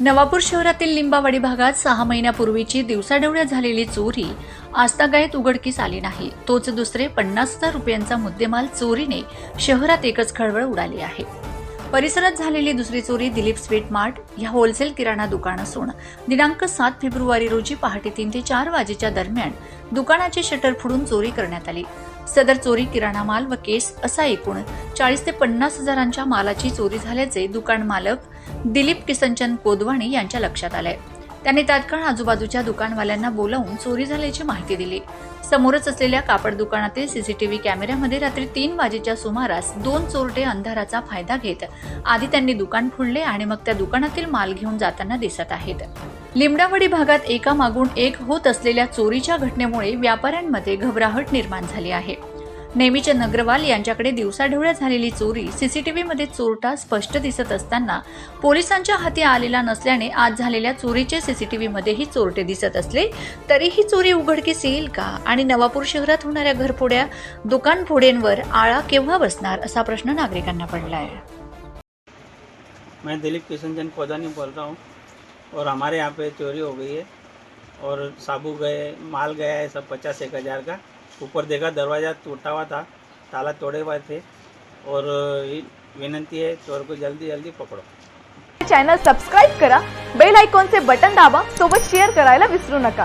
नवापूर शहरातील लिंबावाडी भागात सहा महिन्यापूर्वीची दिवसाढवळ्या झालेली चोरी. आस्तागायत उघडकीस आली नाही. तोच दुसरे पन्नास हजार रुपयांचा मुद्देमाल चोरीने शहरात एकच खळबळ उडाली आहे. परिसरात झालेली दुसरी चोरी दिलीप स्वीट मार्ट या होलसेल किराणा दुकान असून दिनांक सात फेब्रुवारी रोजी पहाटे तीन ते चार वाजेच्या दरम्यान दुकानाचे शटर फोडून चोरी करण्यात आली. सदर चोरी किराणा माल व केस असा एकूण चाळीस ते पन्नास हजारांच्या मालाची चोरी झाल्याचे दुकान मालक दिलीप किसनचंद कोदवाणी यांच्या लक्षात आले त्यांनी तात्काळ आजूबाजूच्या दुकानवाल्यांना बोलावून चोरी झाल्याची माहिती दिली. समोरच असलेल्या कापड दुकानातील सीसीटीव्ही कॅमेऱ्यामध्ये रात्री तीन वाजेच्या सुमारास दोन चोरटे अंधाराचा फायदा घेत आधी त्यांनी दुकान फोडले आणि मग त्या दुकानातील माल घेऊन जाताना दिसत आहेत. लिमडावडी भागात एकामागून एक होत असलेल्या चोरीच्या घटनेमुळे व्यापाऱ्यांमध्ये घबराहट निर्माण झाली आहे. नेहमीचंद अग्रवाल यांच्याकडे दिवसाढवळ्या झालेली चोरी सीसीटीव्हीमध्ये चोरटा स्पष्ट दिसत असताना पोलिसांच्या हाती आलेला नसल्याने आज झालेल्या चोरीचे सीसीटीव्हीमध्येही चोरटे दिसत असले तरीही चोरी उघडकीस येईल का? आणि नवापूर शहरात होणाऱ्या घरफोड्या दुकानफोड्यांवर आळा केव्हा बसणार असा प्रश्न नागरिकांना पडला आहे मैं दिलीप किशनचंद चंद बोल रहा हूँ और हमारे यहाँ पे चोरी हो गई है और साबू गए माल गया है सब पचास एक हज़ार का। ऊपर देखा दरवाज़ा टूटा हुआ था ताला तोड़े हुए थे और विनंती है चोर को जल्दी जल्दी पकड़ो। चॅनल सबस्क्राईब करा बेल आयकॉनचे बटन दाबा सोबत शेअर करायला विसरू नका।